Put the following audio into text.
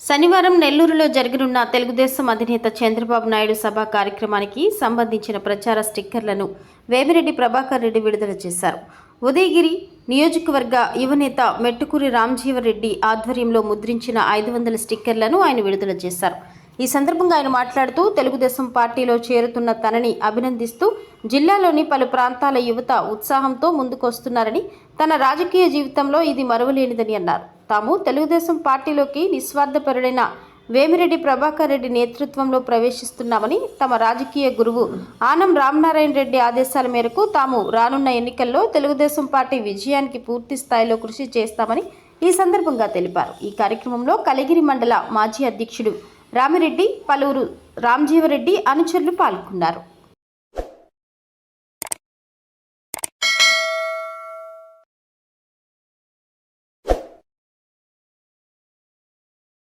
శనివారం నెల్లూరులో జరగనున్న తెలుగుదేశం అధినేత చంద్రబాబు నాయుడు సభ కార్యక్రమానికి సంబంధించిన ప్రచార స్టిక్కర్లను వేమిరెడ్డి ప్రభాకర్ రెడ్డి విడుదల చేశారు. ఉదయగిరి నియోజకవర్గ యువనేత మెట్టుకూరి రామ్జీవరెడ్డి ఆధ్వర్యంలో ముద్రించిన ఐదు వందల స్టిక్కర్లను ఆయన విడుదల చేశారు. ఈ సందర్భంగా ఆయన మాట్లాడుతూ తెలుగుదేశం పార్టీలో చేరుతున్న తనని అభినందిస్తూ జిల్లాలోని పలు ప్రాంతాల యువత ఉత్సాహంతో ముందుకొస్తున్నారని తన రాజకీయ జీవితంలో ఇది మరువలేనిదని అన్నారు. తాము తెలుగుదేశం పార్టీలోకి నిస్వార్థపరుడైన వేమిరెడ్డి ప్రభాకర్ రెడ్డి నేతృత్వంలో ప్రవేశిస్తున్నామని తమ రాజకీయ గురువు ఆనం రామనారాయణ రెడ్డి ఆదేశాల మేరకు తాము రానున్న ఎన్నికల్లో తెలుగుదేశం పార్టీ విజయానికి పూర్తి స్థాయిలో కృషి చేస్తామని ఈ సందర్భంగా తెలిపారు. ఈ కార్యక్రమంలో కలిగిరి మండల మాజీ అధ్యక్షుడు రామిరెడ్డి పలువురు రామ్జీవరెడ్డి అనుచరులు పాల్గొన్నారు.